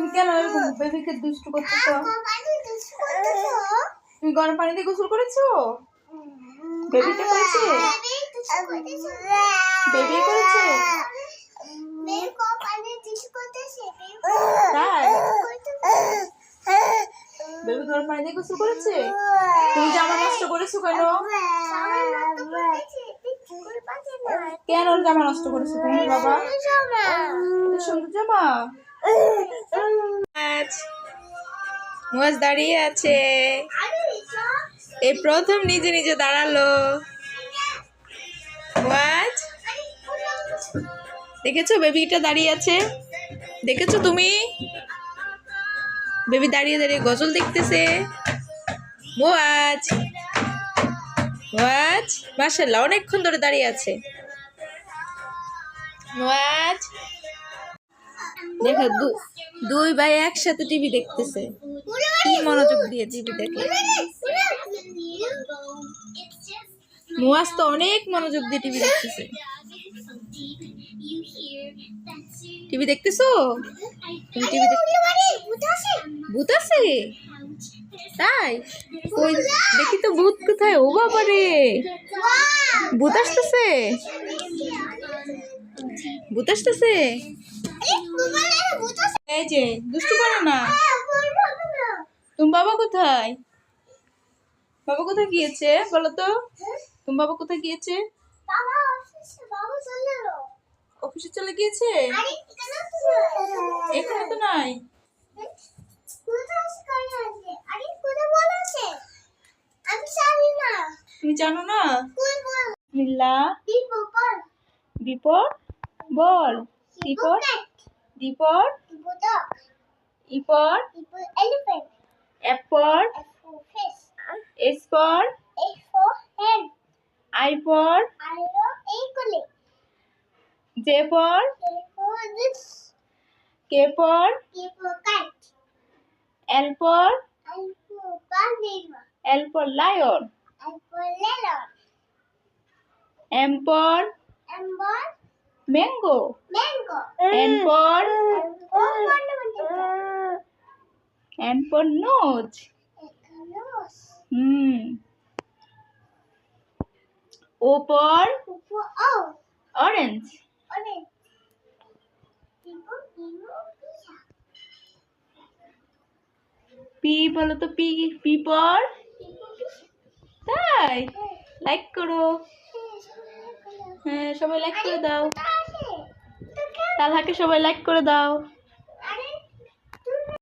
তুমি কেন এরকম বেবিকে দুষ্টু করতেছো? তুমি গরম পানি দিয়ে গোসল করেছ? বেবিটা করেছে? বেবি করেছে? বেবি গরম পানি দিয়ে গোসল করেছে? তুমি জামা নষ্ট করেছ কেন? কেন ওর জামা নষ্ট করেছ তুমি বাবা? সুন্দর জামা? মুয়াজ দাঁড়িয়ে আছে। এই প্রথম নিজে নিজে দাঁড়াল। মুয়াজ, দেখেছ বেবিটা দাঁড়িয়ে আছে? দেখেছ তুমি? বেবি দাঁড়িয়ে দাঁড়িয়ে গজল দেখতেছে। মুয়াজ মুয়াজ মাশাল্লাহ অনেকক্ষণ ধরে দাঁড়িয়ে আছে। মুয়াজ দেখো দুই ভাই একসাথে টিভি দেখতেছে। কি মনোযোগ দিয়ে টিভি দেখে? মুয়াজ তো অনেক মনোযোগ দিয়ে টিভি দেখতেছে। টিভি দেখতেছো? তুমি টিভি ভূত আছে? তাই? ওই দেখি তো ভূত কোথায়। ও বাবা ভূত আসতেছে? ভূত আসতেছে? এই যে দুষ্টু করো না। তুমি বাবা কোথায়? বাবা কোথায় গিয়েছে? বলো তো। তুমি বাবা কোথায় গিয়েছে? অফিসে চলে গিয়েছে? এখানে তো নাই। আমি জানি না? তুমি জানো না people বল। বিপদ? বিপদ people dog E for people elephant F for F for fish S for A for hen I for I know equally J for A for this K for kite L for I for banana L for lion I for M for M for mango mango N for M for fundamental N for nose Econos hmm O for orange P বলো তো P P for People pizza তাই like করো হ্যাঁ সবাই like করে দাও তালহাকে সবাই like করে দাও।